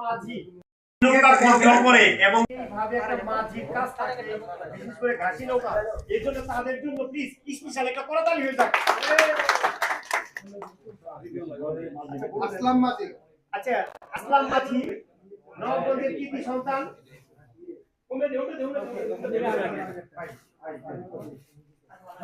মাঝি এবং মাঝির কাজ থাকে বিশেষ করে। ঘাসি নৌকা এই জন্য তাদের জন্য প্লিজ স্পেশাল একটা করতালি হয়ে যাক আসলাম মাঝি আচ্ছা আসলাম মাঝি নবগঞ্জের কৃতি সন্তান উমরে দে উমরে দে উমরে দে ভাইকে সম্মাননা করা আছে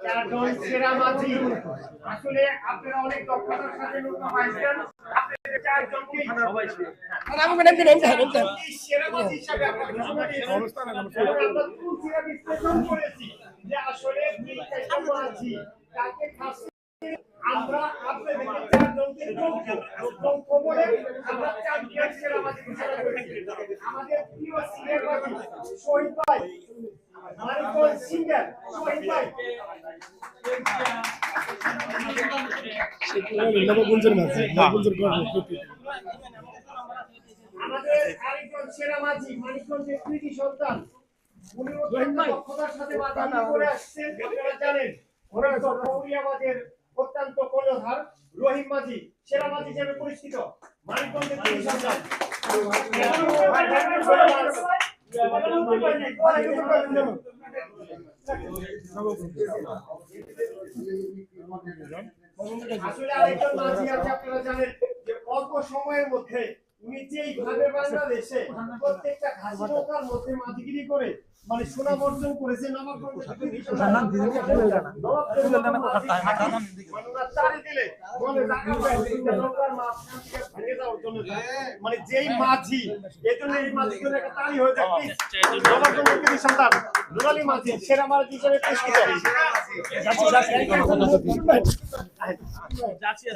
চারজন মাঝি আসলে আপনারা অনেক দক্ষতার সাথে নৌকা পাইছেন আপনাদের আমরা আমরা চারজনকে বলে আমরা আমাদের প্রিয় শহীদ ভাই মানিকগঞ্জ সিঙ্গার শহীদ ভাই আমাদের আরেকজন সেরা মাঝি মানিকগঞ্জের কৃতি সন্তান উনি অত্যন্ত দক্ষতার সাথে মাঝি করে আসছেন আপনারা জানেন ওনার গৌরিয়াবাদের অত্যন্ত কর্ণধার রহিম মাঝি সেরা মাঝি হিসেবে পরিচিত মানিকগঞ্জের কৃতি সন্তান আসলে আরেকটা মাঝি আছে আপনারা জানেন যে অল্প সময়ের মধ্যে উনি যেইভাবে বাংলাদেশে প্রত্যেকটা ঘাসি নৌকার মধ্যে মাঝিগিরি করে মানে নবাবগঞ্জের মানে যেই মাঝি এই জন্য এই মাঝি করে একটা তালি হয়ে যায় please। নবাবগঞ্জের কৃতি সন্তান? নুরালি মাঝি সেরা মাঝি হিসেবে যাচ্ছি যাচ্ছি।